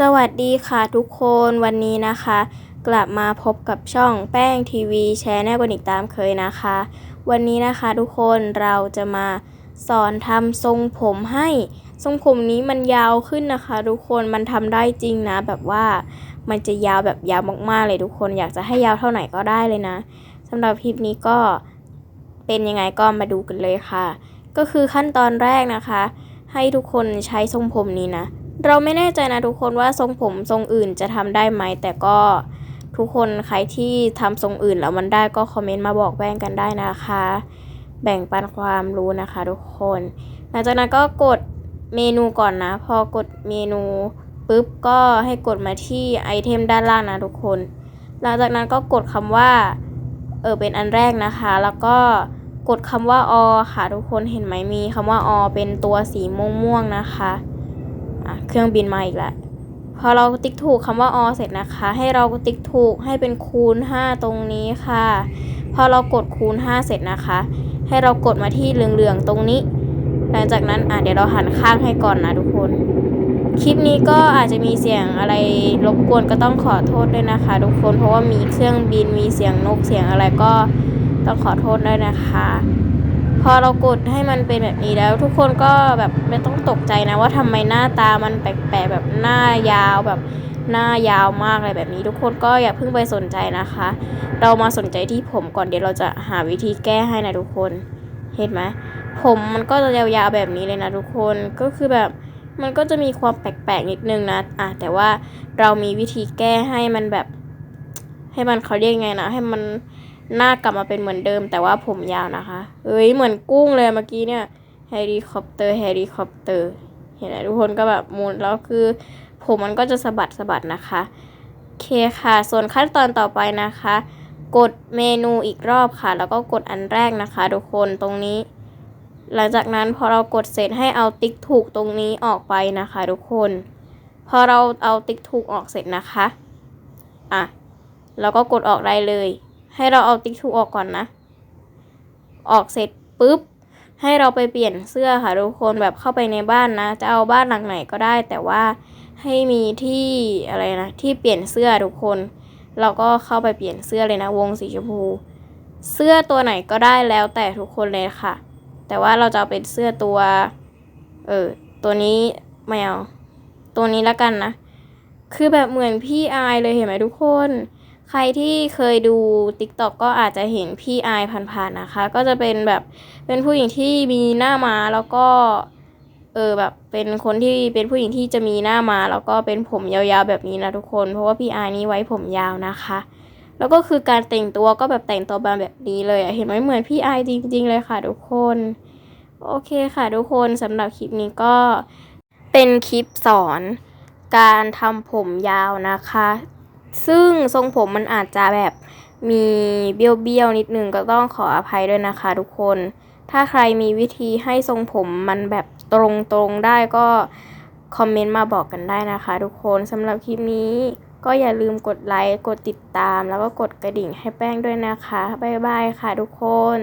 สวัสดีค่ะทุกคนวันนี้นะคะ กลับมาพบกับช่องแป้งทีวีแชร์แนลกันอีกตามเคยนะคะ วันนี้นะคะทุกคนเราจะมาสอนทำทรงผมให้ ทรงผมนี้มันยาวขึ้นนะคะ ทุกคนมันทำได้จริงนะ แบบว่ามันจะยาวแบบยาวมากๆเลยทุกคนอยากจะให้ยาวเท่าไหร่ก็ได้เลยนะสำหรับคลิปนี้ก็เป็นยังไงก็มาดูกันเลยค่ะ ก็คือขั้นตอนแรกนะคะ ให้ทุกคนใช้ทรงผมนี้นะ เราไม่แน่ใจนะทุกคนว่าทรงผมทรงอื่นจะทำได้ไหม แต่ก็ทุกคนใครที่ทำทรงอื่นแล้วมันได้ก็คอมเมนต์มาบอกแบ่งกันได้นะคะ แบ่งปันความรู้นะคะ ทุกคน หลังจากนั้นก็กดเมนูก่อนนะ พอกดเมนูปุ๊บก็ให้กดมาที่ไอเทมด้านล่างนะทุกคน หลังจากนั้นก็กดคำว่าเออเป็นอันแรกนะคะ แล้วก็กดคำว่าอค่ะทุกคนเห็นไหมมีคำว่าอเป็นตัวสีม่วงๆนะคะ อะเครื่องบินมาอีกแล้วพอเราติ๊กถูกคำว่าอเสร็จนะคะ ให้เราติ๊กถูกให้เป็นคูณ 5 ตรงนี้ค่ะ พอเรากดคูณ 5 เสร็จนะคะ ให้เรากดมาที่เหลืองๆตรงนี้ หลังจากนั้นอะเดี๋ยวเราหันข้างให้ก่อนนะทุกคน คลิปนี้ก็อาจจะมีเสียงอะไรรบกวนก็ต้องขอโทษด้วยนะคะ ทุกคนเพราะว่ามีเครื่องบินมีเสียงนกเสียงอะไรก็ต้องขอโทษด้วยนะคะ พอเรากดให้มันเป็นแบบนี้แล้ว ทุกคนก็แบบไม่ต้องตกใจนะว่าทำไมหน้าตามันแปลกๆแบบหน้ายาวแบบหน้ายาวมากอะไรแบบนี้ ทุกคนก็อย่าเพิ่งไปสนใจนะคะ เรามาสนใจที่ผมก่อนเดี๋ยวเราจะหาวิธีแก้ให้นะทุกคนเห็นไหมผมมันก็จะยาวๆแบบนี้เลยนะทุกคนก็คือแบบมันก็จะมีความแปลกๆนิดนึงนะอะแต่ว่าเรามีวิธีแก้ให้มันแบบ ให้มันเขาเรียกไงนะให้มัน หน้ากลับมาเป็นเหมือนเดิม แต่ว่าผมยาวนะคะ เอ้ยเหมือนกุ้งเลยเมื่อกี้เนี่ยเฮลิคอปเตอร์เฮลิคอปเตอร์ เห็นไหมทุกคนก็แบบมูนแล้วคือ ผมมันก็จะสะบัดสะบัดนะคะโอเคค่ะ ส่วนขั้นตอนต่อไปนะคะ กดเมนูอีกรอบค่ะ แล้วก็กดอันแรกนะคะ ทุกคนตรงนี้ หลังจากนั้นพอเรากดเสร็จให้เอาติ๊กถูกตรงนี้ออกไปนะคะ ทุกคน พอเราเอาติ๊กถูกออกเสร็จนะคะ อะ เราก็กดออกได้เลย ให้เราเอาติ๊กถูกออกก่อนนะ ออกเสร็จปุ๊บ ให้เราไปเปลี่ยนเสื้อค่ะทุกคนแบบเข้าไปในบ้านนะ จะเอาบ้านหลังไหนก็ได้ แต่ว่าให้มีที่อะไรนะ ที่เปลี่ยนเสื้อทุกคน เราก็เข้าไปเปลี่ยนเสื้อเลยนะ วงสีชมพู เสื้อตัวไหนก็ได้แล้วแต่ทุกคนเลยค่ะ แต่ว่าเราจะเอาเป็นเสื้อตัว เออ ตัวนี้ไม่เอา ตัวนี้แล้วกันนะ คือแบบเหมือนพี่อายเลยเห็นไหมทุกคน ใครที่เคยดู t ิ k t o k ก็อาจจะเห็นพี่อายผ่านๆนะคะ ก็จะเป็นแบบเป็นผู้หญิงที่มีหน้ามาแล้วก็เออแบบเป็นคนที่เป็นผู้หญิงที่จะมีหน้ามาแล้วก็เป็นผมยาวๆแบบนี้นะทุกคน เพราะว่าพี่อายนี้ไว้ผมยาวนะคะ แล้วก็คือการแต่งตัวก็แบบแต่งตัวมาแบบนี้เลยเห็นไหมเหมือนพี่อายจริง ๆ เลยค่ะทุกคน โอเคค่ะทุกคนสำหรับคลิปนี้ก็เป็นคลิปสอนการทำผมยาวนะคะ ซึ่งทรงผมมันอาจจะแบบมีเบี้ยวๆนิดนึงก็ต้องขออภัยด้วยนะคะทุกคน ถ้าใครมีวิธีให้ทรงผมมันแบบตรงๆได้ก็คอมเมนต์มาบอกกันได้นะคะทุกคนสำหรับคลิปนี้ก็อย่าลืมกดไลค์ กดติดตาม แล้วก็กดกระดิ่งให้แป้งด้วยนะคะ บ๊ายบายค่ะทุกคน